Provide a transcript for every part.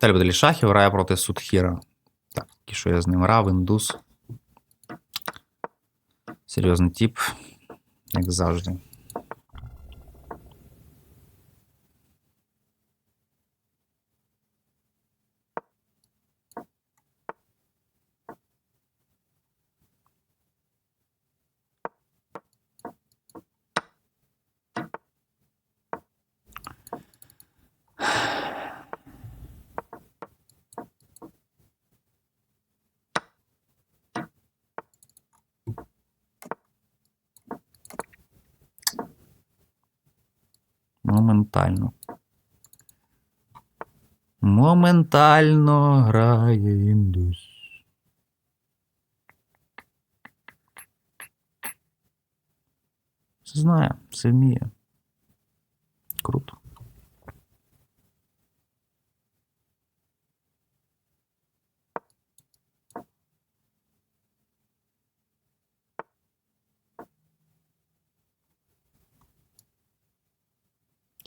Далі буде шахів грає проти Судхіра. Так, що я з ним грав, індус. Серйозний тип, як завжди. Моментально. Моментально грає індус. Все знає, все вміє. Круто.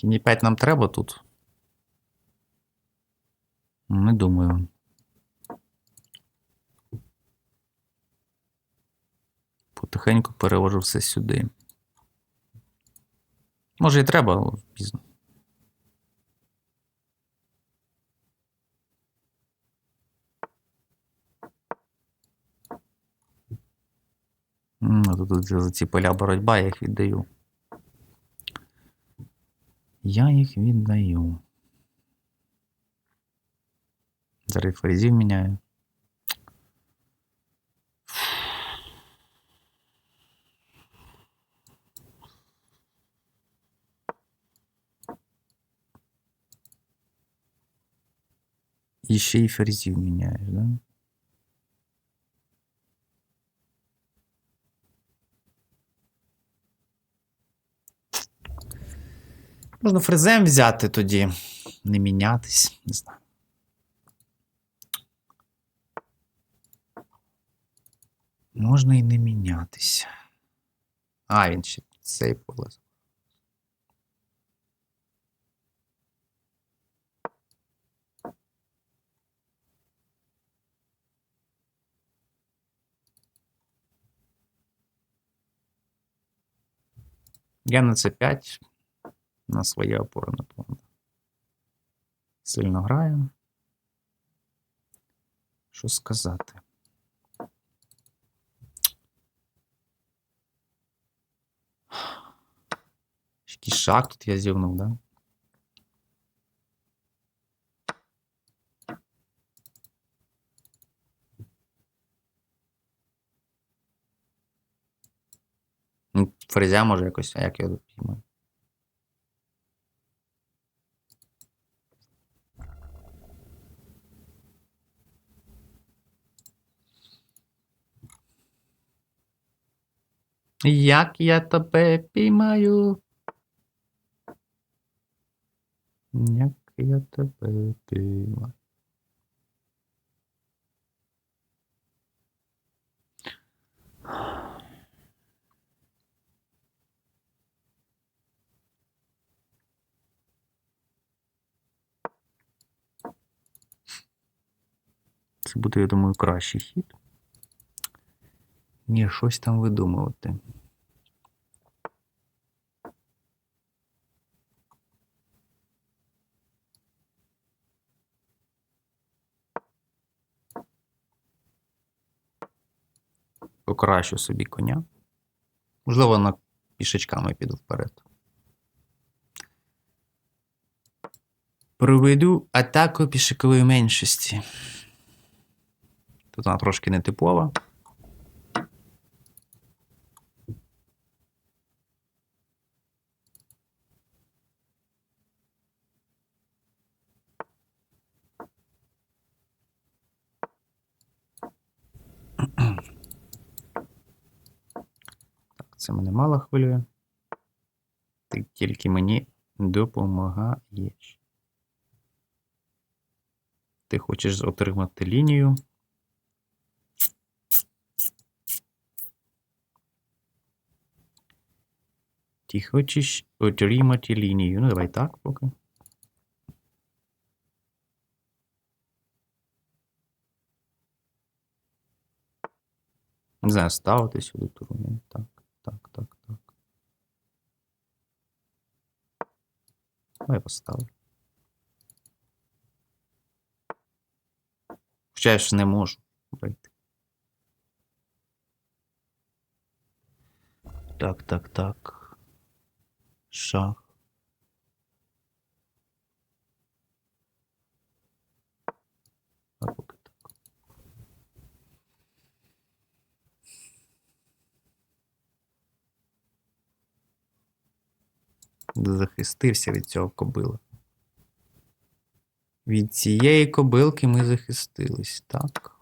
Кінь 5 нам треба тут. Не думаю. Потихеньку перевожу все сюди. Може і треба, пізно. Тут, тут за ці поля боротьба, я їх віддаю. Я їх віддаю. Зараз фрезів міняю. І ще й ферзів міняєш, да? Можна фрезем взяти тоді, не мінятись, не знаю. Можна і не мінятися. А, він ще цей полез. Я на це 5 на своє опорне поле. Сильно граю. Що сказати? Якийсь шаг тут я зівнув, да? Ну, Фрезя може якось, а як я тут Як я тебе піймаю? Як я тебе піймаю? Це буде, я думаю, кращий хід. Ні, щось там видумувати. Покращу собі коня. Можливо, на пішечками піду вперед. Проведу атаку пішакової меншості. Тут вона трошки нетипова. Це мене мало хвилює. Ти тільки мені допомагаєш. Ти хочеш отримати лінію. Ти хочеш отримати лінію. Ну, давай так поки. Не знаю, ставити сюди турнір, так. Давай поставлю. Хоча я ж не можу вийти. Так, так, так. Шах. А поки так. Захистився від цього кобила. Від цієї кобилки ми захистились, так.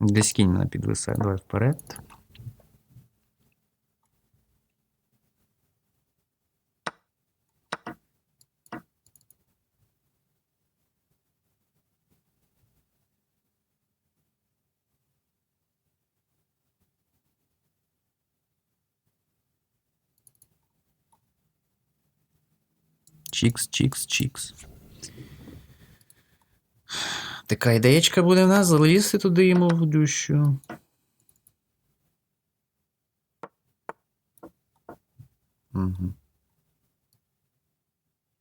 Десь кінь мене підвисає. Давай вперед. Чікс, чікс, чікс. Така ідеєчка буде в нас залізти туди йому в дущу. Угу.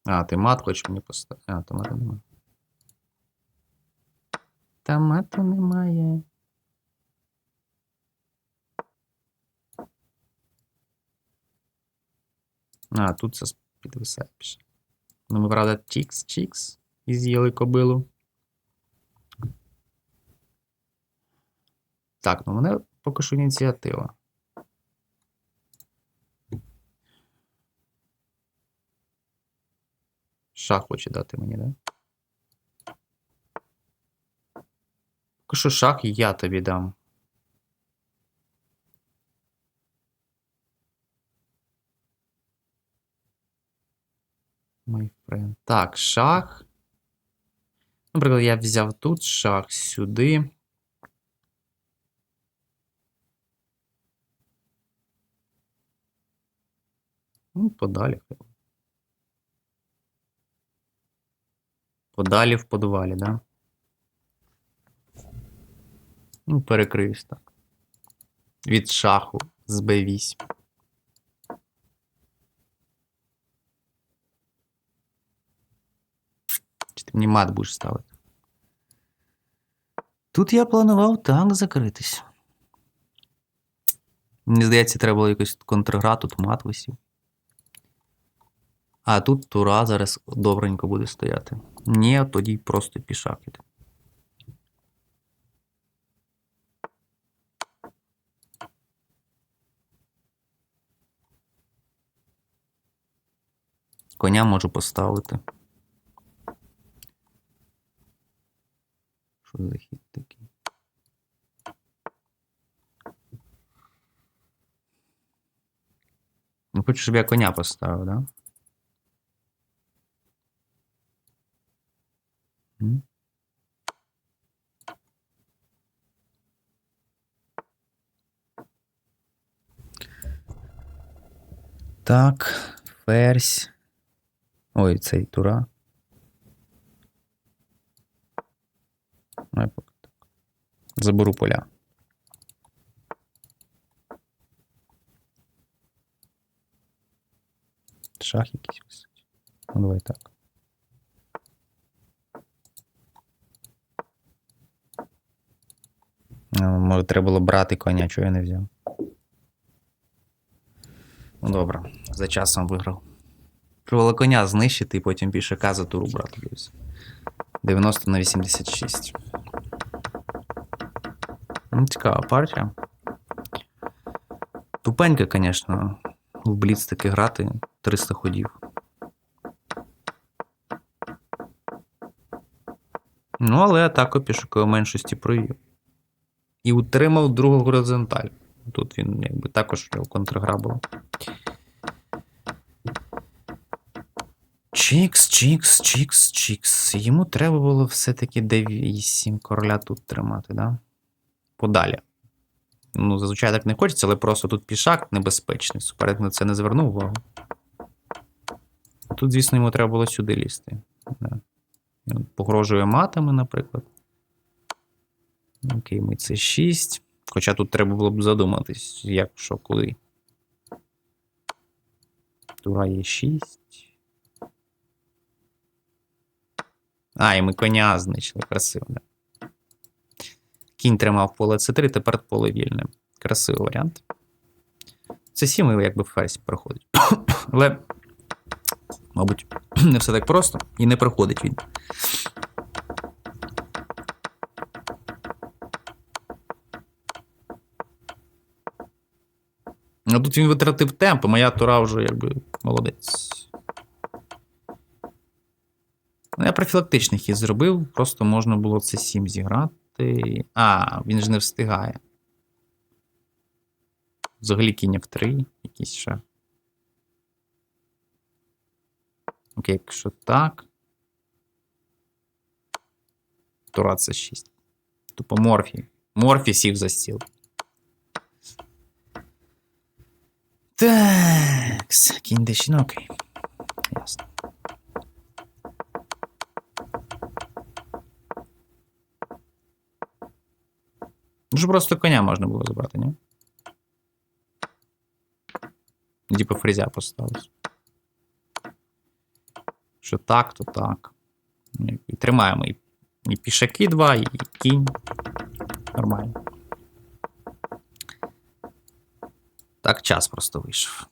А, ти мат хочеш мені поставити. А, то мату немає. Та мату немає. А, тут це підвисає піше. Ну, ми, правда, чікс-чікс і з'їли кобилу. Так, ну мене поки що ініціатива. Шах хоче дати мені, да? Поки що шах я тобі дам. Friend. Так, шах. Наприклад, я взяв тут шах сюди. Ну, подалі. Подалі в подвалі, да? Ну, перекриюсь так. Від шаху з b 8 не мат будеш ставити. Тут я планував так закритись. Мені здається, треба було якось контргра, тут мат висів. А тут тура зараз добренько буде стояти. Ні, тоді просто пішак іде. Коня можу поставити. Що за хід такий? Ну, хочу, щоб я коня поставив, да? Так, ферзь. Ой, цей тура. Ой, поки так. Заберу поля. Шах якийсь висить. Ну, давай так. Може, треба було брати коня, чого я не взяв. Ну, добре, за часом виграв. Треба коня знищити і потім пішака за туру брати. дивись. 90 на 86. Ну, цікава партія. Тупенька, звісно, в Бліц таки грати 300 ходів. Ну, але атаку пішакової меншості провів. І утримав другу горизонталь. Тут він якби також його контргра була. Чікс, чікс, чікс, чікс. Йому треба було все-таки d8 короля тут тримати, да? Подалі. Ну, зазвичай так не хочеться, але просто тут пішак небезпечний. Суперник на це не звернув увагу. Тут, звісно, йому треба було сюди лізти. Він погрожує матами, наприклад. Окей, ми це 6. Хоча тут треба було б задуматись, як, що, куди. Тура є 6. А, і ми коня знищили. Красиво, да. Кінь тримав поле С3, тепер поле вільне. Красивий варіант. Це 7 якби ферзь проходить. Але, мабуть, не все так просто і не проходить він. А тут він витратив темп, а моя тура вже якби молодець. Ну, я профілактичний хід зробив, просто можна було це 7 зіграти. А, він ж не встигає. Взагалі кінь F3, якийсь ще. Окей, якщо так. Тура це 6. Тупо морфі. Морфі сів за стіл. Так, кінь дещин, окей. Ясно. Дуже просто коня можна було забрати, ні? Діпо фрізя поставилось. Що так, то так. І тримаємо і, і пішаки два, і кінь. Нормально. Так, час просто вийшов.